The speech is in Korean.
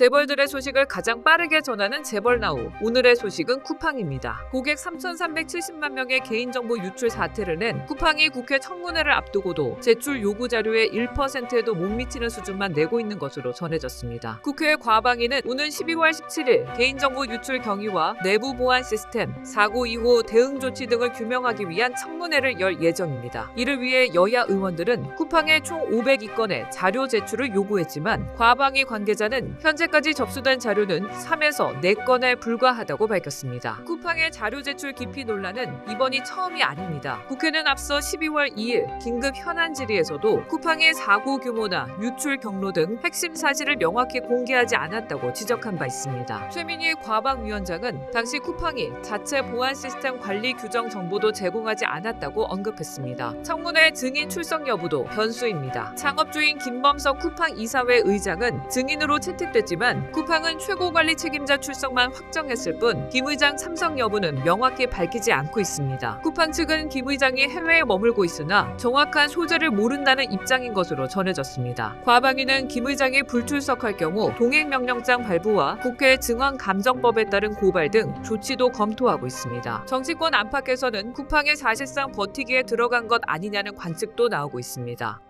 재벌들의 소식을 가장 빠르게 전하는 재벌나우. 오늘의 소식은 쿠팡입니다. 고객 3,370만 명의 개인정보 유출 사태를 낸 쿠팡이 국회 청문회를 앞두고도 제출 요구 자료의 1%에도 못 미치는 수준만 내고 있는 것으로 전해졌습니다. 국회 과방위는 오는 12월 17일 개인정보 유출 경위와 내부 보안 시스템, 사고 이후 대응 조치 등을 규명하기 위한 청문회를 열 예정입니다. 이를 위해 여야 의원들은 쿠팡에 총 502건의 자료 제출을 요구했지만 과방위 관계자는 현재 까지 접수된 자료는 3에서 4건에 불과하다고 밝혔습니다. 쿠팡의 자료 제출 기피 논란은 이번이 처음이 아닙니다. 국회는 앞서 12월 2일 긴급 현안 질의에서도 쿠팡의 사고 규모나 유출 경로 등 핵심 사실을 명확히 공개하지 않았다고 지적한 바 있습니다. 최민희 과방위원장은 당시 쿠팡이 자체 보안 시스템 관리 규정 정보도 제공하지 않았다고 언급했습니다. 청문회 증인 출석 여부도 변수입니다. 창업주인 김범석 쿠팡 이사회 의장은 증인으로 채택됐지 만 쿠팡은 최고 관리 책임자 출석만 확정했을 뿐 김 의장 참석 여부는 명확히 밝히지 않고 있습니다. 쿠팡 측은 김 의장이 해외에 머물고 있으나 정확한 소재를 모른다는 입장인 것으로 전해졌습니다. 과방위는 김 의장이 불출석할 경우 동행명령장 발부와 국회 증언 감정법에 따른 고발 등 조치도 검토하고 있습니다. 정치권 안팎에서는 쿠팡이 사실상 버티기에 들어간 것 아니냐는 관측도 나오고 있습니다.